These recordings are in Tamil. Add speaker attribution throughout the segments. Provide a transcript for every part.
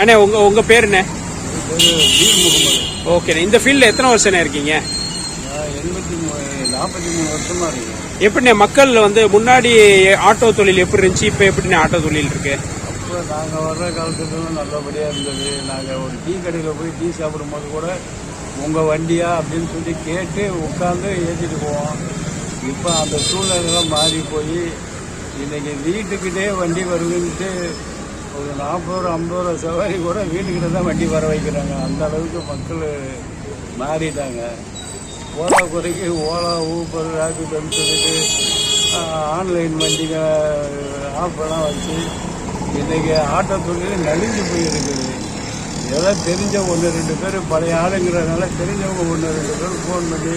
Speaker 1: அண்ணே உங்க உங்க பேர் என்ன? ஓகேண்ணே இந்த ஃபீல்டில் எத்தனை வருஷம் இருக்கீங்க?
Speaker 2: எண்பத்தி நாற்பத்தி மூணு வருஷமா இருக்கேன்
Speaker 1: எப்படிண்ணே மக்கள் வந்து முன்னாடி ஆட்டோ தொழில் எப்படி இருந்துச்சு? இப்போ எப்படிண்ணே ஆட்டோ தொழில் இருக்கு?
Speaker 2: அப்போ நாங்கள் வர்ற காலத்துல நல்லபடியாக இருந்தது. நாங்கள் ஒரு டீ கடையில் போய் டீ சாப்பிடும்போது கூட உங்கள் வண்டியா? அப்படின்னு சொல்லி கேட்டு உட்காந்து ஏற்றிட்டு போவோம். இப்போ அந்த சூழ்நிலைலாம் மாறி போய் இன்னைக்கு வீட்டுக்கிட்டே வண்டி வருதுன்ட்டு ஒரு நாற்பது ரூபா ஐம்பது ரூபா சவாரி கூட வீட்டுக்கிட்ட தான் வண்டி வர வைக்கிறாங்க. அந்த அளவுக்கு மக்கள் மாறிட்டாங்க. ஓலா குறைக்கு ஓலா ஊபர் ராபிட் சொல்லிட்டு ஆன்லைன் வண்டிங்க ஆஃபெல்லாம் வச்சு இன்றைக்கி ஆட்டோ தொழில் நலிஞ்சு போயிருக்குது ஏதோ தெரிஞ்ச ஒன்று ரெண்டு பேர் பழைய ஆளுங்கிறதுனால தெரிஞ்சவங்க ஒன்று ரெண்டு பேர் ஃபோன் பண்ணி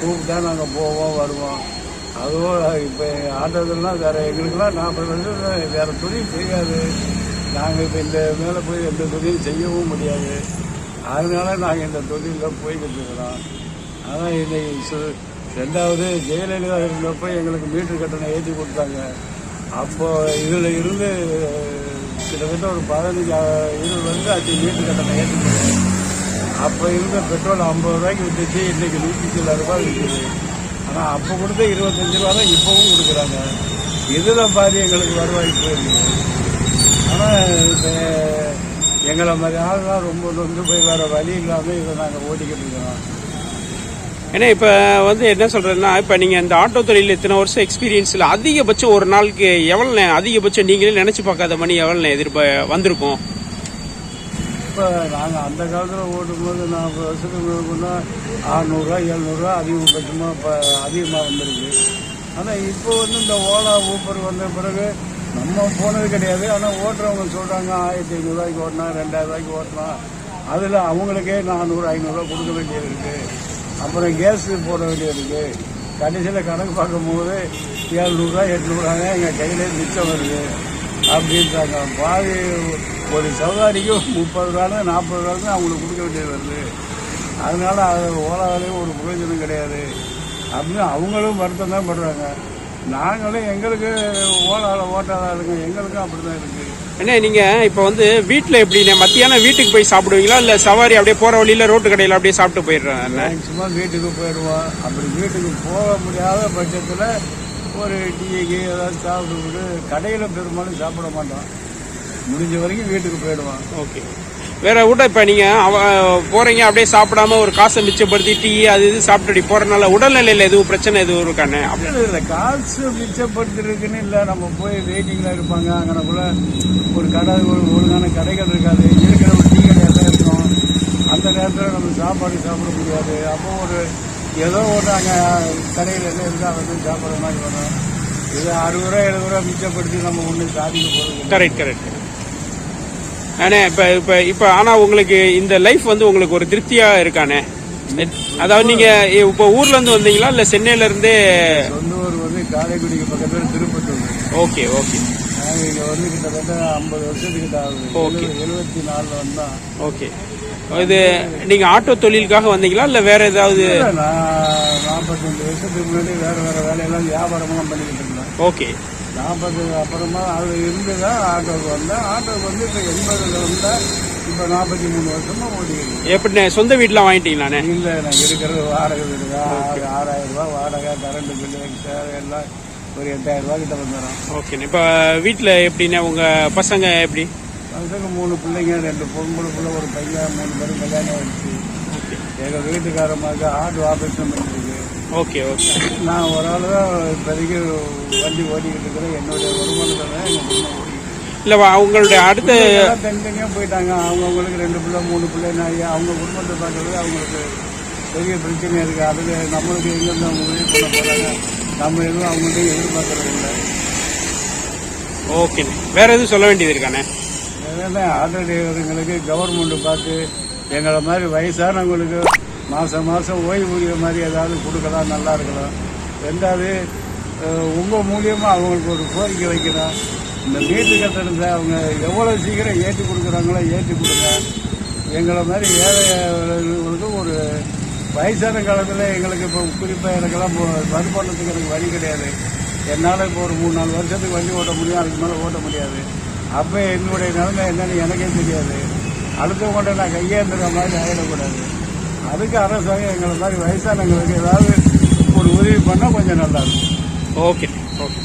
Speaker 2: கூப்பிட்டா நாங்கள் போவோம் வருவோம். அதுவும் இப்போ ஆட்டோதெல்லாம் வேறு எங்களுக்கெல்லாம் நாற்பது வருஷம் வேறு தொழில் செய்யாது நாங்கள் இப்போ இந்த மேலே போய் எந்த தொழிலும் செய்யவும் முடியாது. அதனால நாங்கள் இந்த தொழிலில் போய்கிட்டு இருக்கிறோம் ஆனால் இன்னைக்கு சு- ரெண்டாவது ஜெயலலிதா இருந்தப்போ எங்களுக்கு மீட்டர் கட்டணம் ஏற்றி கொடுத்தாங்க. அப்போது இதில் இருந்து கிட்டத்தட்ட ஒரு பதினஞ்சு இருபது வந்து அஞ்சு மீட்டர் கட்டணம் ஏற்றி கொடுத்தாங்க அப்போ இருந்த பெட்ரோல் ஐம்பது ரூபாய்க்கு விட்டுச்சு இன்றைக்கி நூற்றி சில ரூபாய் விற்குது ஆனால் அப்போ கொடுத்த இருபத்தஞ்சி ரூபா தான் இப்போவும் கொடுக்குறாங்க. இதில் பாதி எங்களுக்கு வருவாய் போயிருக்கு ஆனால் இப்போ எங்களை மாதிரி ஆள்லாம் ரொம்ப நொந்து போய் வேறு வழி இல்லாமல் இதை நாங்கள் ஓட்டிக்கிட்டு இருக்கிறோம்
Speaker 1: ஏன்னா இப்போ வந்து என்ன சொல்றதுன்னா இப்போ நீங்கள் இந்த ஆட்டோ தொழில் இத்தனை வருஷம் எக்ஸ்பீரியன்ஸில் அதிகபட்சம் ஒரு நாளுக்கு எவ்வளோ அதிகபட்சம் நீங்களே நினச்சி பார்க்காத மணி எவ்வளோ எதிர்ப்ப வந்திருக்கும்?
Speaker 2: இப்போ நாங்கள் அந்த காலத்தில் ஓட்டும்போது நாற்பது வருஷத்துக்கு முன்னா அறநூறுவா எழுநூறுவா அதிகபட்சமாக இப்போ அதிகமாக வந்திருக்கு. ஆனால் இப்போ வந்து இந்த ஓலா ஊப்பர் வந்த பிறகு நம்ம போனது கிடையாது ஆனால் ஓட்டுறவங்க சொல்கிறாங்க ஆயிரத்தி ஐநூறுரூவாய்க்கு ஓட்டினா ரெண்டாயிரம் ரூபாய்க்கு அதில் அவங்களுக்கே நானூறு ஐநூறுரூவா கொடுக்க வேண்டியது இருக்குது அப்புறம் கேஸ் போட வேண்டியது இருக்குது கடைசியில் கணக்கு பார்க்கும்போது ஏழ்நூறுரூவா எட்நூறுவாங்க எங்கள் கையிலே மிச்சம் வருது. அப்படின்றாங்க. பாதி ஒரு சவாரிக்கு முப்பது ரூபான்னு நாற்பது ரூபான்னு அவங்களுக்கு கொடுக்க வேண்டியது வருது. அதனால அது ஓலாவிலையும் ஒரு பிரயோஜனம் கிடையாது. அப்படின்னு அவங்களும் வருத்தம் தான் படுறாங்க. நாங்களும் எங்களுக்கு ஓலாவில் ஓட்டாத ஆளுங்க எங்களுக்கும் அப்படி தான் இருக்குது
Speaker 1: அண்ணே நீங்கள் இப்போ வந்து வீட்டில் எப்படிண்ணே மத்தியானம் வீட்டுக்கு போய் சாப்பிடுவீங்களா? இல்லை சவாரி அப்படியே போகிற வழியில் ரோட்டு கடையில் அப்படியே சாப்பிட்டு போயிடுறேன்
Speaker 2: மேக்சிமம் வீட்டுக்கு போயிடுவோம். அப்படி வீட்டுக்கு போக முடியாத பட்சத்தில் ஒரு டீக்கு ஏதாவது சாப்பிட்டு கடையில் பெரும்பாலும் சாப்பிட மாட்டோம். முடிஞ்ச வரைக்கும் வீட்டுக்கு போயிடுவோம்
Speaker 1: ஓகே. வேற விட இப்போ நீங்கள் போகிறீங்க அப்படியே சாப்பிடாம ஒரு காசை மிச்சப்படுத்தி டீ அது இது சாப்பிட்டு போகிறனால உடல்நிலையில் எதுவும் பிரச்சனை எதுவும் இருக்காண்ணே அப்படி.
Speaker 2: இல்லை காசு மிச்சப்படுத்திருக்குன்னு இல்லை நம்ம போய் வெயிட்டிங்கில் இருப்பாங்க. அங்கனக்குள்ள ஒரு கடை ஒரு ஒழுங்கான கடைகள் இருக்காது. இருக்கிற ஒரு டீ கடையாக தான் இருக்கும். அந்த நேரத்தில் நம்ம சாப்பாடு சாப்பிட முடியாது. அப்போ ஒரு ஏதோ ஒன்று அங்கே கடையில் இருக்கோ அதை போய் சாப்பிட்ற மாதிரி வரும். இது அறுபது ரூபா எழுபது ரூபா மிச்சப்படுத்தி நம்ம ஒன்றும் சாதிக்க போகிறது
Speaker 1: கரெக்ட் கரெக்ட் அண்ணே இப்போ இப்போ இப்போ ஆனால் உங்களுக்கு இந்த லைஃப் வந்து உங்களுக்கு ஒரு திருப்தியாக இருக்கானே? அதாவது நீங்கள் இப்போ ஊர்லேருந்து வந்தீங்களா? இல்லை சென்னையிலேருந்தே
Speaker 2: சொந்த ஊர் வந்து காரைக்குடிக்கு பக்கத்தில் திருப்பத்தூர்.
Speaker 1: Okay okay.
Speaker 2: நாங்கள் இங்கே வந்து கிட்டத்தட்ட ஐம்பது வருஷத்துக்கிட்ட ஆகுது. எழுபது- எழுபத்தி நாலில் வந்தோம்
Speaker 1: ஓகே. இது நீங்கள் ஆட்டோ தொழிலுக்காக வந்தீங்களா? இல்லை வேற ஏதாவது
Speaker 2: நான் நாற்பத்தஞ்சு வருஷத்துக்கு முன்னாடி வேற வேற வேலையெல்லாம் வியாபாரமெல்லாம் பண்ணிக்கிட்டு இருந்தேன்.
Speaker 1: ஓகே.
Speaker 2: நாற்பது அப்புறமா அது இருந்து தான் ஆட்டோவுக்கு வந்தேன். ஆட்டோவுக்கு வந்து இப்போ எண்பதுல வந்தேன் இப்போ நாற்பத்தி மூணு வருஷமா ஓடிக்கிட்டு
Speaker 1: எப்படிண்ணே சொந்த வீட்டில் வாங்கிட்டீங்களாண்ணே?
Speaker 2: இல்லை நான் இருக்கிறது வாடகை வீடு தான். ஆறு ஆறாயிரம் ரூபாய் வாடகை கரண்ட் பில்லு எக்ஸ்ட்ரா எல்லாம் ஒரு எட்டாயிரம் ரூபாய் கிட்ட வந்துடும்
Speaker 1: ஓகேண்ணே இப்போ வீட்டில் எப்படிண்ணே உங்கள் பசங்க எப்படி?
Speaker 2: அதுக்கு மூணு பிள்ளைங்க ரெண்டு பொம்பளை பிள்ளை ஒரு பையன் மூணு பேரும் கல்யாணம் ஆயிடுச்சு.
Speaker 1: ஓகே
Speaker 2: எங்கள் வீட்டுக்காரமாக ஆட்டோ ஆபரேஷன் பண்ணிருக்கு
Speaker 1: ஓகே ஓகே.
Speaker 2: நான் ஒரு ஆள் தான் இப்போதைக்கு வண்டி ஓட்டிக்கிட்டு இருக்கிறேன். என்னுடைய வருமானத்தை தான் எங்கள் குடும்பம் ஓடிக்கிட்டு
Speaker 1: இல்லை அவங்களுடைய அடுத்த
Speaker 2: தனித்தனியாக போயிட்டாங்க. அவங்கவுங்களுக்கு ரெண்டு பிள்ளை மூணு பிள்ளை நான் அவங்க குடும்பத்தை பார்க்கறது அவங்களுக்கு பெரிய பிரச்சனை இருக்குது அதில் நம்மளுக்கு எங்கேருந்து அவங்க உதவி பண்ண போகிறாங்க நம்ம எதுவும் அவங்கள்ட்ட எதிர்பார்க்கறது இல்லை.
Speaker 1: ஓகேண்ணே வேற எதுவும் சொல்ல வேண்டியது இருக்காண்ணே
Speaker 2: அதனால ஆட்டோ டிரைவருங்களுக்கு கவர்மெண்ட் பார்த்து எங்களை மாதிரி வயசானவங்களுக்கு மாதம் மாதம் ஓய்வூதிய மாதிரி ஏதாவது கொடுக்கலாம் நல்லா இருக்கலாம். ரெண்டாவது உங்கள் மூலியமாக அவங்களுக்கு ஒரு கோரிக்கை வைக்கிறோம் இந்த வீட்டு கட்டணத்தை அவங்க எவ்வளோ சீக்கிரம் ஏற்றி கொடுக்குறாங்களோ ஏற்றி கொடுங்க. எங்களை மாதிரி ஏழைகளுக்கு ஒரு வயசான காலத்தில் எங்களுக்கு இப்போ குறிப்பாக எனக்கெல்லாம் வரி பண்ணுறதுக்கு எனக்கு வழி கிடையாது. என்னால் இப்போ ஒரு மூணு நாலு வருஷத்துக்கு வண்டி ஓட்ட முடியும் அதுக்கு மேலே ஓட்ட முடியாது. அப்போ என்னுடைய நிலைமை என்னென்னு எனக்கே தெரியாது. அடுத்தவங்கள்ட்ட நான் கையேந்துற மாதிரி ஆகிடக்கூடாது அதுக்கு அரசாங்கம் எங்களை மாதிரி வயசானவங்களுக்கு ஏதாவது ஒரு உதவி பண்ணால் கொஞ்சம் நல்லா இருக்கும்.
Speaker 1: ஓகே. ஓகே.